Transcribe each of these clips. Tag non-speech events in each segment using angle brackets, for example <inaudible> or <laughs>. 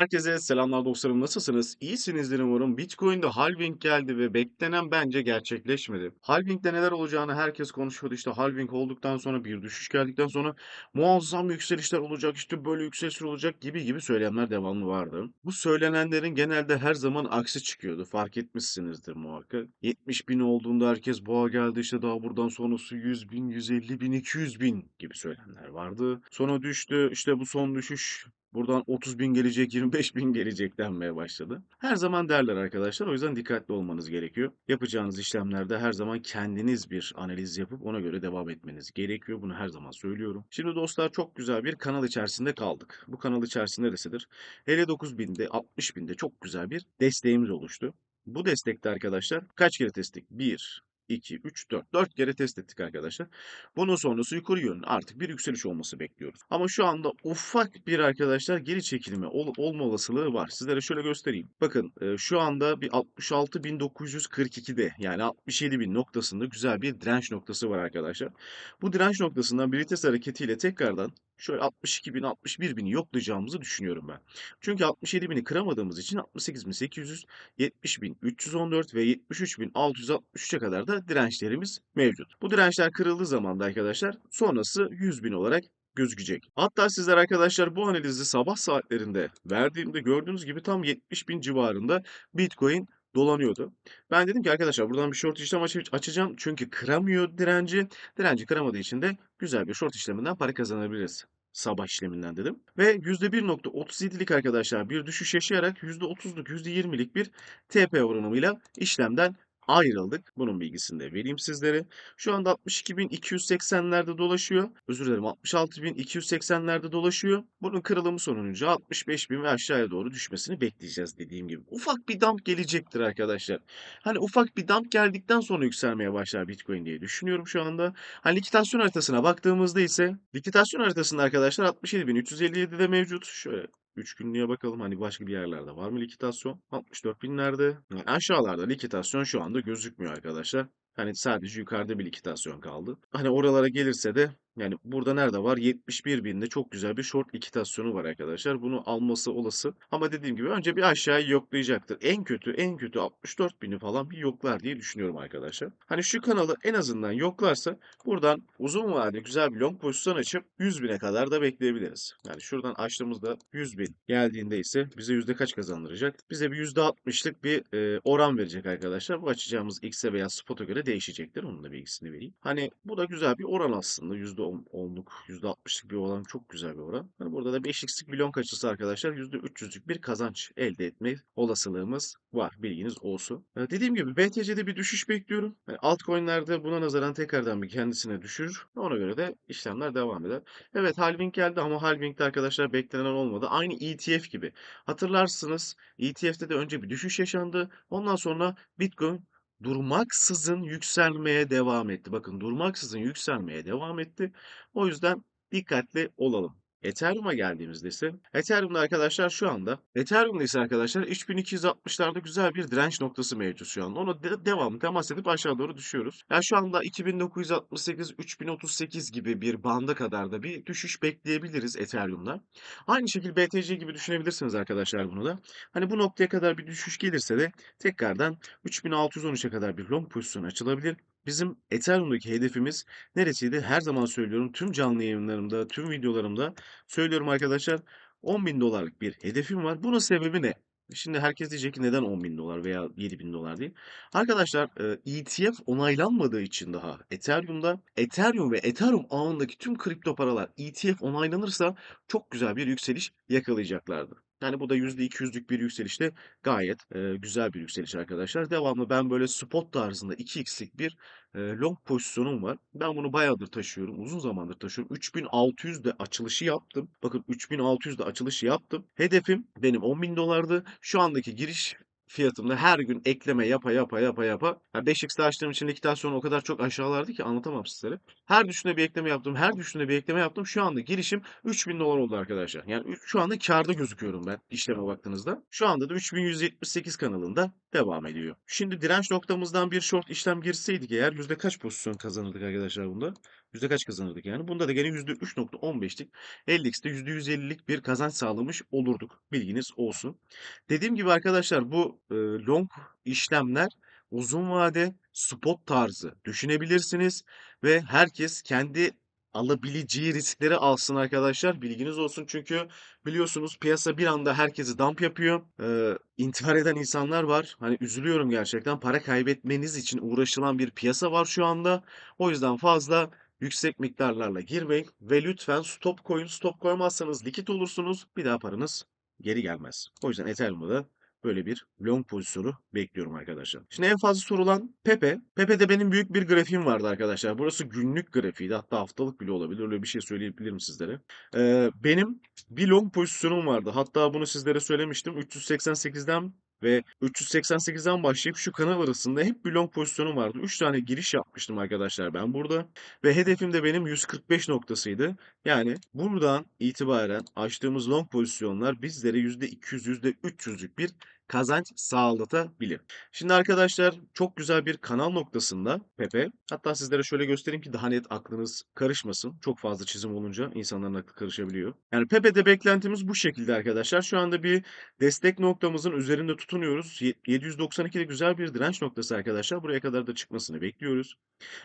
Herkese selamlar dostlarım. Nasılsınız? İyisinizdir umarım. Bitcoin'de halving geldi ve beklenen bence gerçekleşmedi. Halving'de neler olacağını herkes konuşuyordu. İşte halving olduktan sonra bir düşüş geldikten sonra muazzam yükselişler olacak. işte böyle yükselişler olacak gibi gibi söylemler devamlı vardı. Bu söylenenlerin genelde her zaman aksi çıkıyordu. Fark etmişsinizdir muhakkak. 70 bin olduğunda herkes boğa geldi işte daha buradan sonrası 100 bin, 150 bin, 200 bin gibi söylemler vardı. Sonra düştü işte bu son düşüş Buradan 30 bin gelecek, 25 bin gelecek denmeye başladı. Her zaman derler arkadaşlar. O yüzden dikkatli olmanız gerekiyor. Yapacağınız işlemlerde her zaman kendiniz bir analiz yapıp ona göre devam etmeniz gerekiyor. Bunu her zaman söylüyorum. Şimdi dostlar çok güzel bir kanal içerisinde kaldık. Bu kanal içerisinde neresidir? 59 binde, 60 binde çok güzel bir desteğimiz oluştu. Bu destekte arkadaşlar kaç kere test ettik? 1, 2, 3, 4. 4 kere test ettik arkadaşlar. Bunun sonrası yukarı yönlü artık bir yükseliş olması bekliyoruz. Ama şu anda ufak bir arkadaşlar geri çekilme ol, olma olasılığı var. Sizlere şöyle göstereyim. Bakın e, şu anda bir 66.942'de yani 67.000 noktasında güzel bir direnç noktası var arkadaşlar. Bu direnç noktasından bir vites hareketiyle tekrardan şöyle 62 bin 61 bini yoklayacağımızı düşünüyorum ben. Çünkü 67 bini kıramadığımız için 68 bin 800, 70 bin 314 ve 73 bin 663'e kadar da dirençlerimiz mevcut. Bu dirençler kırıldığı zaman da arkadaşlar sonrası 100 bin olarak gözükecek. Hatta sizler arkadaşlar bu analizi sabah saatlerinde verdiğimde gördüğünüz gibi tam 70 bin civarında Bitcoin dolanıyordu. Ben dedim ki arkadaşlar buradan bir short işlem aç açacağım. Çünkü kıramıyor direnci. Direnci kıramadığı için de güzel bir short işleminden para kazanabiliriz sabah işleminden dedim. Ve %1.37'lik arkadaşlar bir düşüş yaşayarak %30'luk %20'lik bir TP oranıyla işlemden ayrıldık. Bunun bilgisini de vereyim sizlere. Şu anda 62.280'lerde dolaşıyor. Özür dilerim 66.280'lerde dolaşıyor. Bunun kırılımı sonucu 65.000 ve aşağıya doğru düşmesini bekleyeceğiz dediğim gibi. Ufak bir dump gelecektir arkadaşlar. Hani ufak bir dump geldikten sonra yükselmeye başlar Bitcoin diye düşünüyorum şu anda. Hani likitasyon haritasına baktığımızda ise likitasyon haritasında arkadaşlar 67.357'de mevcut. Şöyle 3 günlüğe bakalım hani başka bir yerlerde var mı likitasyon? 64 binlerde. Yani aşağılarda likitasyon şu anda gözükmüyor arkadaşlar. Hani sadece yukarıda bir likitasyon kaldı. Hani oralara gelirse de yani burada nerede var? 71 binde çok güzel bir short likitasyonu var arkadaşlar. Bunu alması olası. Ama dediğim gibi önce bir aşağıyı yoklayacaktır. En kötü en kötü 64 bini falan bir yoklar diye düşünüyorum arkadaşlar. Hani şu kanalı en azından yoklarsa buradan uzun vadeli güzel bir long pozisyon açıp 100 bine kadar da bekleyebiliriz. Yani şuradan açtığımızda 100 bin geldiğinde ise bize yüzde kaç kazandıracak? Bize bir %60'lık bir e, oran verecek arkadaşlar. Bu açacağımız X'e veya spot'a göre değişecektir. Onun da bilgisini vereyim. Hani bu da güzel bir oran aslında. %10'luk, %60'lık bir oran çok güzel bir oran. Yani burada da 5x'lik bir long açısı arkadaşlar %300'lük bir kazanç elde etme olasılığımız var. Bilginiz olsun. Ee, dediğim gibi BTC'de bir düşüş bekliyorum. Yani altcoin'lerde buna nazaran tekrardan bir kendisine düşürür. Ona göre de işlemler devam eder. Evet halving geldi ama halving'de arkadaşlar beklenen olmadı. Aynı ETF gibi. Hatırlarsınız ETF'de de önce bir düşüş yaşandı. Ondan sonra Bitcoin durmaksızın yükselmeye devam etti. Bakın durmaksızın yükselmeye devam etti. O yüzden dikkatli olalım. Ethereum'a geldiğimizde ise Ethereum'da arkadaşlar şu anda Ethereum'da ise arkadaşlar 3260'larda güzel bir direnç noktası mevcut şu anda. Onu de devamlı temas edip aşağı doğru düşüyoruz. Yani şu anda 2968 3038 gibi bir banda kadar da bir düşüş bekleyebiliriz Ethereum'da. Aynı şekilde BTC gibi düşünebilirsiniz arkadaşlar bunu da. Hani bu noktaya kadar bir düşüş gelirse de tekrardan 3613'e kadar bir long pozisyon açılabilir. Bizim Ethereum'daki hedefimiz neresiydi? Her zaman söylüyorum. Tüm canlı yayınlarımda, tüm videolarımda söylüyorum arkadaşlar. 10 bin dolarlık bir hedefim var. Bunun sebebi ne? Şimdi herkes diyecek ki neden 10 bin dolar veya 7 bin dolar değil. Arkadaşlar ETF onaylanmadığı için daha Ethereum'da Ethereum ve Ethereum ağındaki tüm kripto paralar ETF onaylanırsa çok güzel bir yükseliş yakalayacaklardı. Yani bu da %200'lük bir yükselişte gayet e, güzel bir yükseliş arkadaşlar. Devamlı ben böyle spot tarzında 2x'lik bir e, long pozisyonum var. Ben bunu bayağıdır taşıyorum. Uzun zamandır taşıyorum. 3600'de açılışı yaptım. Bakın 3600'de açılışı yaptım. Hedefim benim 10.000 dolardı. Şu andaki giriş fiyatımda her gün ekleme yapa yapa yapa yapa. Yani 5x'de açtığım için likitasyon o kadar çok aşağılardı ki anlatamam sizlere. Her düşünde bir ekleme yaptım. Her düşünde bir ekleme yaptım. Şu anda girişim 3000 dolar oldu arkadaşlar. Yani şu anda karda gözüküyorum ben işleme baktığınızda. Şu anda da 3178 kanalında devam ediyor. Şimdi direnç noktamızdan bir short işlem girseydik eğer yüzde kaç pozisyon kazanırdık arkadaşlar bunda? Yüzde kaç kazanırdık yani? Bunda da gene %3.15'lik, Endeks'te %150'lik bir kazanç sağlamış olurduk. Bilginiz olsun. Dediğim gibi arkadaşlar bu e, long işlemler uzun vade spot tarzı düşünebilirsiniz ve herkes kendi alabileceği riskleri alsın arkadaşlar. Bilginiz olsun çünkü biliyorsunuz piyasa bir anda herkesi dump yapıyor. Ee, intihar eden insanlar var. Hani üzülüyorum gerçekten. Para kaybetmeniz için uğraşılan bir piyasa var şu anda. O yüzden fazla yüksek miktarlarla girmeyin ve lütfen stop koyun. Stop koymazsanız likit olursunuz. Bir daha paranız geri gelmez. O yüzden Ethereum'da da böyle bir long pozisyonu bekliyorum arkadaşlar. Şimdi en fazla sorulan Pepe. Pepe'de benim büyük bir grafiğim vardı arkadaşlar. Burası günlük grafiğiydi. Hatta haftalık bile olabilir. Öyle bir şey söyleyebilirim sizlere. Ee, benim bir long pozisyonum vardı. Hatta bunu sizlere söylemiştim. 388'den ve 388'den başlayıp şu kanal arasında hep bir long pozisyonum vardı. 3 tane giriş yapmıştım arkadaşlar ben burada. Ve hedefim de benim 145 noktasıydı. Yani buradan itibaren açtığımız long pozisyonlar bizlere %200, %300'lük bir kazanç sağlatabilir. Şimdi arkadaşlar çok güzel bir kanal noktasında Pepe. Hatta sizlere şöyle göstereyim ki daha net aklınız karışmasın. Çok fazla çizim olunca insanların aklı karışabiliyor. Yani Pepe'de beklentimiz bu şekilde arkadaşlar. Şu anda bir destek noktamızın üzerinde tutunuyoruz. 792'de güzel bir direnç noktası arkadaşlar. Buraya kadar da çıkmasını bekliyoruz.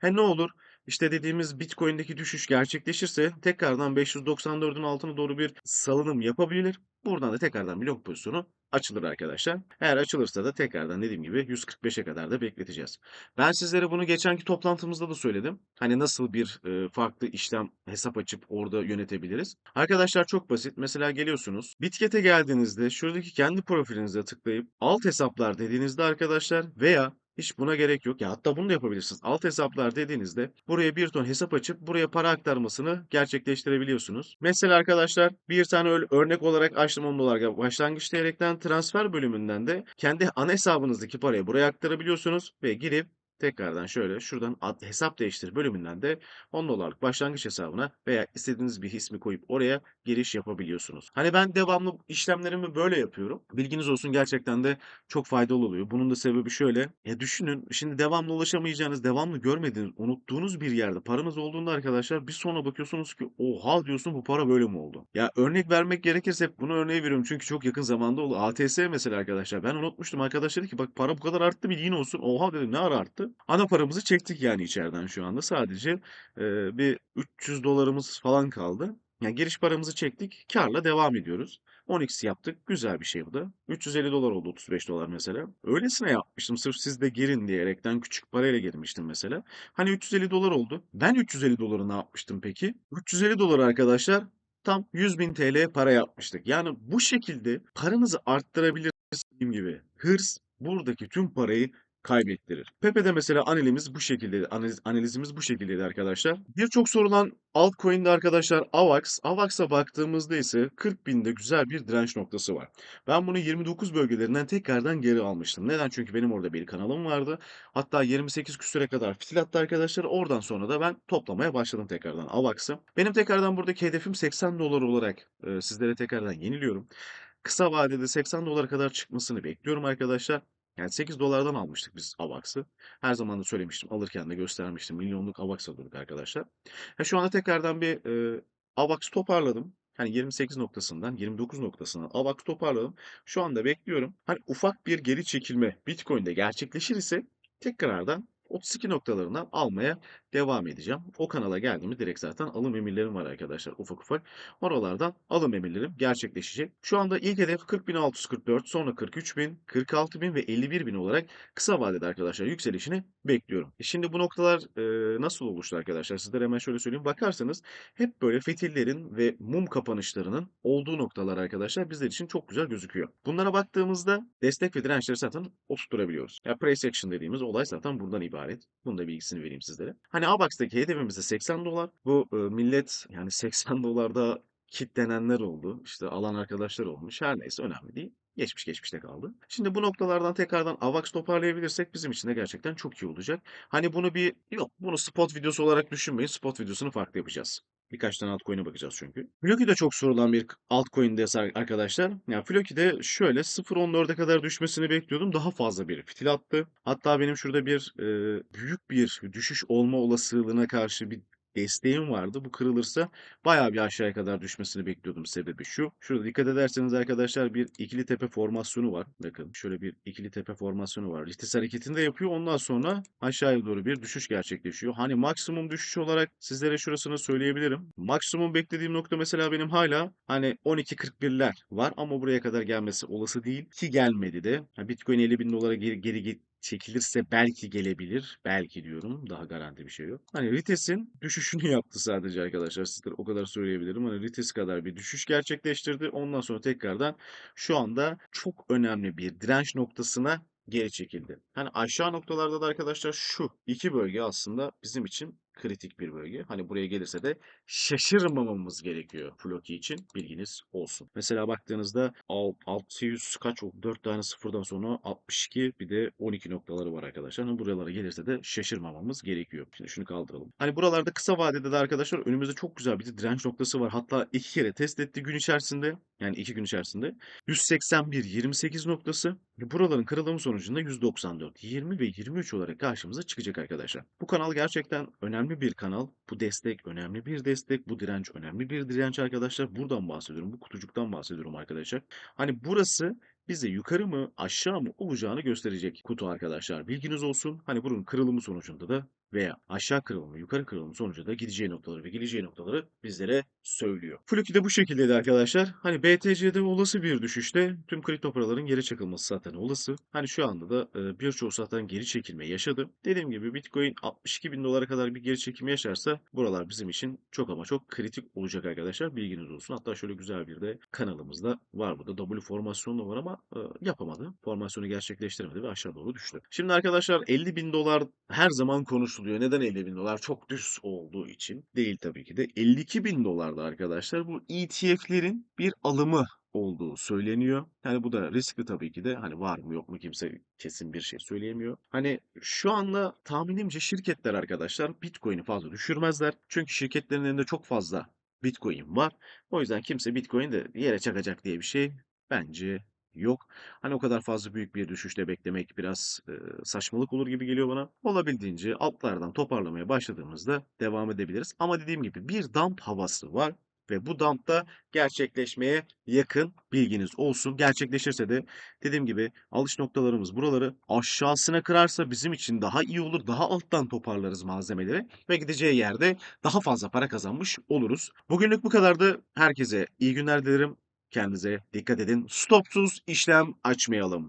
He ne olur? İşte dediğimiz Bitcoin'deki düşüş gerçekleşirse tekrardan 594'ün altına doğru bir salınım yapabilir. Buradan da tekrardan bir long pozisyonu açılır arkadaşlar. Eğer açılırsa da tekrardan dediğim gibi 145'e kadar da bekleteceğiz. Ben sizlere bunu geçenki toplantımızda da söyledim. Hani nasıl bir e, farklı işlem hesap açıp orada yönetebiliriz. Arkadaşlar çok basit. Mesela geliyorsunuz. Bitkete geldiğinizde şuradaki kendi profilinize tıklayıp alt hesaplar dediğinizde arkadaşlar veya hiç buna gerek yok. Ya hatta bunu da yapabilirsiniz. Alt hesaplar dediğinizde buraya bir ton hesap açıp buraya para aktarmasını gerçekleştirebiliyorsunuz. Mesela arkadaşlar bir tane örnek olarak açtım 10 dolar başlangıç diyerekten transfer bölümünden de kendi ana hesabınızdaki parayı buraya aktarabiliyorsunuz ve girip Tekrardan şöyle şuradan ad, hesap değiştir bölümünden de 10 dolarlık başlangıç hesabına veya istediğiniz bir ismi koyup oraya giriş yapabiliyorsunuz. Hani ben devamlı işlemlerimi böyle yapıyorum. Bilginiz olsun gerçekten de çok faydalı oluyor. Bunun da sebebi şöyle. Ya düşünün şimdi devamlı ulaşamayacağınız, devamlı görmediğiniz, unuttuğunuz bir yerde paranız olduğunda arkadaşlar bir sonra bakıyorsunuz ki oha diyorsun bu para böyle mi oldu? Ya örnek vermek gerekirse hep bunu örneği veriyorum çünkü çok yakın zamanda oldu. ATS mesela arkadaşlar ben unutmuştum. Arkadaş dedi ki bak para bu kadar arttı bilgin olsun. Oha dedim ne ara arttı? Ana paramızı çektik yani içeriden şu anda. Sadece e, bir 300 dolarımız falan kaldı. Yani giriş paramızı çektik. Karla devam ediyoruz. 10x yaptık. Güzel bir şey bu da. 350 dolar oldu 35 dolar mesela. Öylesine yapmıştım. Sırf siz de girin diyerekten küçük parayla girmiştim mesela. Hani 350 dolar oldu. Ben 350 doları ne yapmıştım peki? 350 dolar arkadaşlar tam 100 bin TL para yapmıştık. Yani bu şekilde paranızı arttırabilirsiniz gibi. Hırs buradaki tüm parayı kaybettirir. Pepe'de mesela analizimiz bu şekilde, analiz, analizimiz bu şekildeydi arkadaşlar. Birçok sorulan altcoin'de arkadaşlar AVAX. AVAX'a baktığımızda ise 40 binde güzel bir direnç noktası var. Ben bunu 29 bölgelerinden tekrardan geri almıştım. Neden? Çünkü benim orada bir kanalım vardı. Hatta 28 küsüre kadar fitil attı arkadaşlar. Oradan sonra da ben toplamaya başladım tekrardan AVAX'ı. Benim tekrardan buradaki hedefim 80 dolar olarak e, sizlere tekrardan yeniliyorum. Kısa vadede 80 dolara kadar çıkmasını bekliyorum arkadaşlar. Yani 8 dolardan almıştık biz AVAX'ı. Her zaman da söylemiştim. Alırken de göstermiştim. Milyonluk AVAX alıyorduk arkadaşlar. Ya şu anda tekrardan bir e, AVAX toparladım. Hani 28 noktasından 29 noktasından AVAX toparladım. Şu anda bekliyorum. Hani ufak bir geri çekilme Bitcoin'de gerçekleşir ise tekrardan 32 noktalarından almaya devam edeceğim. O kanala geldiğimde direkt zaten alım emirlerim var arkadaşlar ufak ufak. Oralardan alım emirlerim gerçekleşecek. Şu anda ilk hedef 40.644 sonra 43.000, 46.000 ve 51.000 olarak kısa vadede arkadaşlar yükselişini bekliyorum. E şimdi bu noktalar e, nasıl oluştu arkadaşlar? Sizlere hemen şöyle söyleyeyim. Bakarsanız hep böyle fetillerin ve mum kapanışlarının olduğu noktalar arkadaşlar bizler için çok güzel gözüküyor. Bunlara baktığımızda destek ve dirençleri zaten oturtturabiliyoruz. Ya price action dediğimiz olay zaten buradan ibaret. Bunun da bilgisini vereyim sizlere. Hani ABAX'taki hedefimiz de 80 dolar. Bu e, millet yani <laughs> 80 dolarda kitlenenler oldu. İşte alan arkadaşlar olmuş. Her neyse önemli değil. Geçmiş geçmişte kaldı. Şimdi bu noktalardan tekrardan AVAX toparlayabilirsek bizim için de gerçekten çok iyi olacak. Hani bunu bir yok bunu spot videosu olarak düşünmeyin. Spot videosunu farklı yapacağız. Birkaç tane altcoin'e bakacağız çünkü. Floki de çok sorulan bir altcoin'de arkadaşlar. Yani Floki de şöyle 0.14'e kadar düşmesini bekliyordum. Daha fazla bir fitil attı. Hatta benim şurada bir e, büyük bir düşüş olma olasılığına karşı bir desteğim vardı. Bu kırılırsa bayağı bir aşağıya kadar düşmesini bekliyordum. Sebebi şu. Şurada dikkat ederseniz arkadaşlar bir ikili tepe formasyonu var. Bakın şöyle bir ikili tepe formasyonu var. Ritis hareketini de yapıyor. Ondan sonra aşağıya doğru bir düşüş gerçekleşiyor. Hani maksimum düşüş olarak sizlere şurasını söyleyebilirim. Maksimum beklediğim nokta mesela benim hala hani 12.41'ler var ama buraya kadar gelmesi olası değil ki gelmedi de. Bitcoin 50 bin dolara geri, geri ge- çekilirse belki gelebilir. Belki diyorum. Daha garanti bir şey yok. Hani Rites'in düşüşünü <laughs> yaptı sadece arkadaşlar. Sizlere o kadar söyleyebilirim. Hani Rites kadar bir düşüş gerçekleştirdi. Ondan sonra tekrardan şu anda çok önemli bir direnç noktasına geri çekildi. Hani aşağı noktalarda da arkadaşlar şu iki bölge aslında bizim için kritik bir bölge. Hani buraya gelirse de şaşırmamamız gerekiyor Floki için. Bilginiz olsun. Mesela baktığınızda al- 600 kaç oldu? 4 tane sıfırdan sonra 62 bir de 12 noktaları var arkadaşlar. Hani buralara gelirse de şaşırmamamız gerekiyor. Şimdi şunu kaldıralım. Hani buralarda kısa vadede de arkadaşlar önümüzde çok güzel bir direnç noktası var. Hatta iki kere test etti gün içerisinde. Yani iki gün içerisinde. 181 28 noktası. Buraların kırılımı sonucunda 194, 20 ve 23 olarak karşımıza çıkacak arkadaşlar. Bu kanal gerçekten önemli bir kanal. Bu destek önemli bir destek. Bu direnç önemli bir direnç arkadaşlar. Buradan bahsediyorum. Bu kutucuktan bahsediyorum arkadaşlar. Hani burası bize yukarı mı aşağı mı olacağını gösterecek kutu arkadaşlar. Bilginiz olsun. Hani bunun kırılımı sonucunda da veya aşağı kırılımı, yukarı kırılımı sonucu da gideceği noktaları ve geleceği noktaları bizlere söylüyor. Fluky de bu şekildeydi arkadaşlar. Hani BTC'de olası bir düşüşte tüm kripto paraların geri çakılması zaten olası. Hani şu anda da e, birçoğu zaten geri çekilme yaşadı. Dediğim gibi Bitcoin 62 bin dolara kadar bir geri çekilme yaşarsa buralar bizim için çok ama çok kritik olacak arkadaşlar. Bilginiz olsun. Hatta şöyle güzel bir de kanalımızda var burada. W formasyonu var ama e, yapamadı. Formasyonu gerçekleştiremedi ve aşağı doğru düştü. Şimdi arkadaşlar 50 bin dolar her zaman konuşuluyor. Neden 50 bin dolar? Çok düz olduğu için. Değil tabii ki de. 52 bin dolarda arkadaşlar bu ETF'lerin bir alımı olduğu söyleniyor. Yani bu da riskli tabii ki de. Hani var mı yok mu kimse kesin bir şey söyleyemiyor. Hani şu anda tahminimce şirketler arkadaşlar Bitcoin'i fazla düşürmezler. Çünkü şirketlerin elinde çok fazla Bitcoin var. O yüzden kimse Bitcoin de yere çakacak diye bir şey bence yok. Hani o kadar fazla büyük bir düşüşte beklemek biraz e, saçmalık olur gibi geliyor bana. Olabildiğince altlardan toparlamaya başladığımızda devam edebiliriz. Ama dediğim gibi bir dump havası var ve bu dump da gerçekleşmeye yakın bilginiz olsun. Gerçekleşirse de dediğim gibi alış noktalarımız buraları aşağısına kırarsa bizim için daha iyi olur. Daha alttan toparlarız malzemeleri ve gideceği yerde daha fazla para kazanmış oluruz. Bugünlük bu kadardı. Herkese iyi günler dilerim. Kendinize dikkat edin. Stopsuz işlem açmayalım.